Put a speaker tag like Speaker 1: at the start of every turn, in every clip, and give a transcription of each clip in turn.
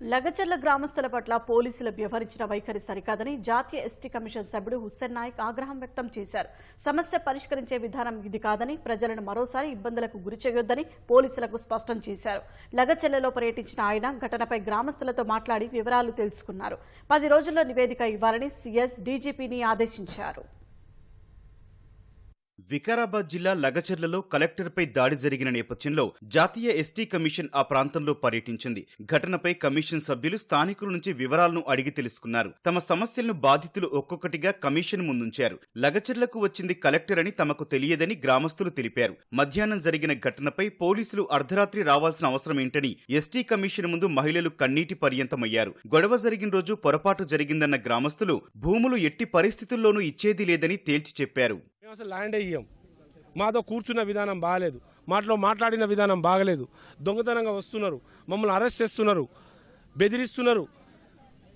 Speaker 1: లగచర్ల గ్రామస్తుల పట్ల పోలీసులు వ్యవహరించిన వైఖరి సరికాదని జాతీయ ఎస్టీ కమిషన్ సభ్యుడు హుస్సేన్ నాయక్ ఆగ్రహం వ్యక్తం చేశారు. సమస్య పరిష్కరించే విధానం ఇది కాదని ప్రజలను మరోసారి ఇబ్బందులకు గురి చేయొద్దని పోలీసులకు స్పష్టం చేశారు. లగచర్లలో పర్యటించిన ఆయన ఘటనపై గ్రామస్తులతో మాట్లాడి వివరాలు తెలుసుకున్నారు. పది రోజుల్లో నివేదిక ఇవ్వాలని సీఎస్ డీజీపీని ఆదేశించారు.
Speaker 2: వికారాబాద్ జిల్లా లగచర్లలో కలెక్టర్పై దాడి జరిగిన నేపథ్యంలో జాతీయ ఎస్టీ కమిషన్ ఆ ప్రాంతంలో పర్యటించింది. ఘటనపై కమిషన్ సభ్యులు స్థానికుల నుంచి వివరాలను అడిగి తెలుసుకున్నారు. తమ సమస్యలను బాధితులు ఒక్కొక్కటిగా కమిషన్ ముందుంచారు. లగచర్లకు వచ్చింది కలెక్టర్ అని తమకు తెలియదని గ్రామస్తులు తెలిపారు. మధ్యాహ్నం జరిగిన ఘటనపై పోలీసులు అర్ధరాత్రి రావాల్సిన అవసరం ఏంటని ఎస్టీ కమిషన్ ముందు మహిళలు కన్నీటి పర్యంతమయ్యారు. గొడవ జరిగిన రోజు పొరపాటు జరిగిందన్న గ్రామస్తులు భూములు ఎట్టి పరిస్థితుల్లోనూ ఇచ్చేది లేదని తేల్చి చెప్పారు.
Speaker 3: అసలు ల్యాండ్ అయ్యాం మాతో కూర్చున్న విధానం బాగలేదు. మాటలో మాట్లాడిన విధానం బాగలేదు. దొంగతనంగా వస్తున్నారు. మమ్మల్ని అరెస్ట్ చేస్తున్నారు. బెదిరిస్తున్నారు.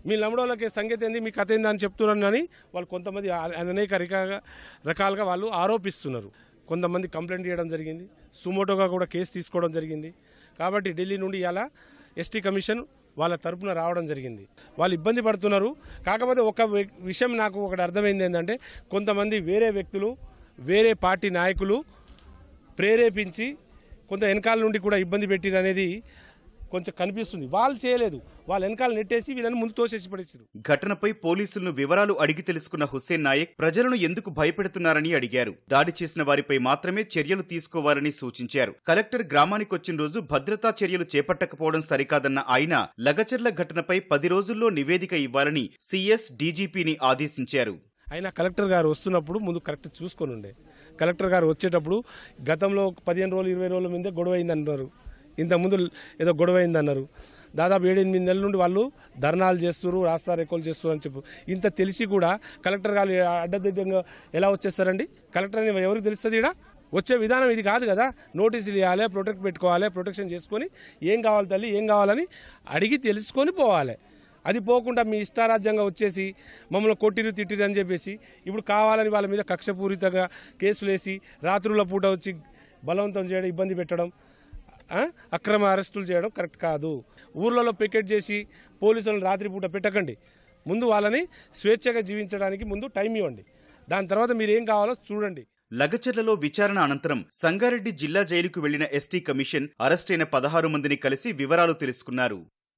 Speaker 3: మీ లంబడోళ్ళకి సంగతి ఏంది? మీ కథ ఏంది అని చెప్తున్నాను అని వాళ్ళు కొంతమంది అనేక రకాలుగా రకాలుగా వాళ్ళు ఆరోపిస్తున్నారు. కొంతమంది కంప్లైంట్ చేయడం జరిగింది. సుమోటోగా కూడా కేసు తీసుకోవడం జరిగింది. కాబట్టి ఢిల్లీ నుండి ఇలా ఎస్టీ కమిషన్ వాళ్ళ తరపున రావడం జరిగింది. వాళ్ళు ఇబ్బంది పడుతున్నారు. కాకపోతే ఒక విషయం నాకు ఒకటి అర్థమైంది ఏంటంటే కొంతమంది వేరే వ్యక్తులు వేరే పార్టీ నాయకులు ప్రేరేపించి కొంత వెనకాల నుండి కూడా ఇబ్బంది పెట్టిరు అనేది కొంచెం కనిపిస్తుంది. వాళ్ళు చేయలేదు. వాళ్ళ వెనకాల నెట్టేసి వీళ్ళని ముందు తోసేసి పడేసారు.
Speaker 2: ఘటనపై పోలీసులను వివరాలు అడిగి తెలుసుకున్న హుస్సేన్ నాయక్ ప్రజలను ఎందుకు భయపెడుతున్నారని అడిగారు. దాడి చేసిన వారిపై మాత్రమే చర్యలు తీసుకోవాలని సూచించారు. కలెక్టర్ గ్రామానికి వచ్చిన రోజు భద్రతా చర్యలు చేపట్టకపోవడం సరికాదన్న ఆయన లగచర్ల ఘటనపై పది రోజుల్లో నివేదిక ఇవ్వాలని సీఎస్ డీజీపీని ఆదేశించారు.
Speaker 3: అయినా కలెక్టర్ గారు వస్తున్నప్పుడు ముందు కరెక్ట్ చూసుకొని ఉండే. కలెక్టర్ గారు వచ్చేటప్పుడు గతంలో పదిహేను రోజులు ఇరవై రోజుల ముందే గొడవ అయిందన్నారు. ఇంతకుముందు ముందు ఏదో గొడవ అయిందన్నారు. దాదాపు ఏడెనిమిది నెలల నుండి వాళ్ళు ధర్నాలు చేస్తున్నారు రాస్తా రెక్కలు చేస్తున్నారు అని చెప్పు ఇంత తెలిసి కూడా కలెక్టర్ గారు అడ్డదిడ్డంగా ఎలా వచ్చేస్తారండి? కలెక్టర్ అని ఎవరికి తెలుస్తుంది ఇక్కడ వచ్చే విధానం ఇది కాదు కదా. నోటీసులు ఇవ్వాలి ప్రొటెక్ట్ పెట్టుకోవాలి ప్రొటెక్షన్ చేసుకొని ఏం కావాలి తల్లి ఏం కావాలని అడిగి తెలుసుకొని పోవాలి. అది పోకుండా మీ ఇష్టారాజ్యంగా వచ్చేసి మమ్మల్ని కొట్టిరు తిట్టిరు అని చెప్పేసి ఇప్పుడు కావాలని వాళ్ళ మీద కక్షపూరితంగా కేసులు వేసి రాత్రుల పూట వచ్చి బలవంతం చేయడం ఇబ్బంది పెట్టడం అక్రమ అరెస్టులు చేయడం కరెక్ట్ కాదు. ఊర్లలో పికెట్ చేసి పోలీసులను రాత్రిపూట పెట్టకండి. ముందు వాళ్ళని స్వేచ్ఛగా జీవించడానికి ముందు టైం ఇవ్వండి. దాని తర్వాత మీరు ఏం కావాలో చూడండి.
Speaker 2: లగచర్లలో విచారణ అనంతరం సంగారెడ్డి జిల్లా జైలుకు వెళ్ళిన ఎస్టీ కమిషన్ అరెస్టైన పదహారు మందిని కలిసి వివరాలు తెలుసుకున్నారు.